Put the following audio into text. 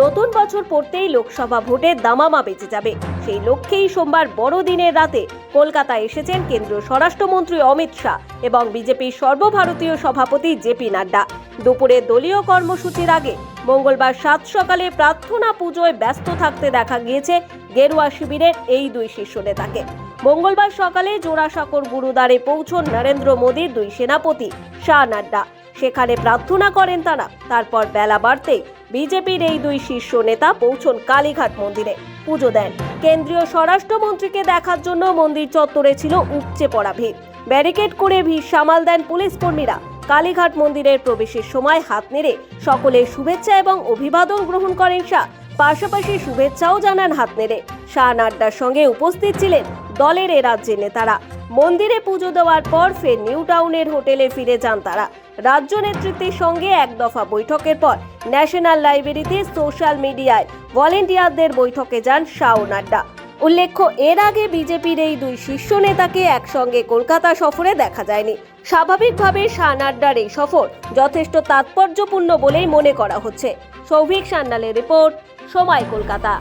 নতুন বছর পড়তেই লোকসভা ভোটে দামামা বেঁচে যাবে। সেই লক্ষ্যেই সোমবার বড়দিনের রাতে কলকাতায় এসেছেন কেন্দ্রীয় স্বরাষ্ট্রমন্ত্রী অমিত শাহ এবং বিজেপির সর্বভারতীয় সভাপতি জেপি নাড্ডা। দুপুরে দলীয় কর্মসূচির আগে মঙ্গলবার সাত সকালে প্রার্থনা পুজোয় ব্যস্ত থাকতে দেখা গিয়েছে গেরুয়া শিবিরের এই দুই শীর্ষ নেতাকে। মঙ্গলবার সকালে জোড়াসাঁকোর গুরুদ্বারে পৌঁছন নরেন্দ্র মোদীর দুই সেনাপতি শাহ নাড্ডা। সেখানে প্রার্থনা করেন তারা। তারপর বেলা বাড়তে বিজেপির এই দুই শীর্ষ নেতা পৌঁছন কালীঘাট মন্দিরে। পুজো দেন। কেন্দ্রীয় স্বরাষ্ট্রমন্ত্রীকে দেখার জন্য মন্দির চত্বরে ছিল উপচে পড়া ভিড়। ব্যারিকেড করে ভিড় সামাল দেন পুলিশ কর্মীরা। কালীঘাট মন্দিরের প্রবেশের সময় হাত নেড়ে সকলের শুভেচ্ছা এবং অভিবাদন গ্রহণ করেন শাহ। পাশাপাশি শুভেচ্ছাও জানান হাত নেড়ে। শাহ নাড্ডার সঙ্গে উপস্থিত ছিলেন দলের এ রাজ্যের নেতারা। মন্দিরে পুজো দেওয়ার পর ফের নিউ টাউনের হোটেলে ফিরে যান তারা। রাজ্য নেতৃত্বের সঙ্গে এক দফা বৈঠকের পর ন্যাশনাল লাইব্রেরিতে সোশ্যাল মিডিয়ায় ভলেন্টিয়ারদের বৈঠকে যান শাহ নাড্ডা। উল্লেখ্য, এর আগে বিজেপির এই দুই শীর্ষ নেতাকে একসঙ্গে কলকাতা সফরে দেখা যায়নি। স্বাভাবিকভাবে শাহ নাড্ডার এই সফর যথেষ্ট তাৎপর্যপূর্ণ বলেই মনে করা হচ্ছে। সৌভিক সান্যালের রিপোর্ট, সময় কলকাতা।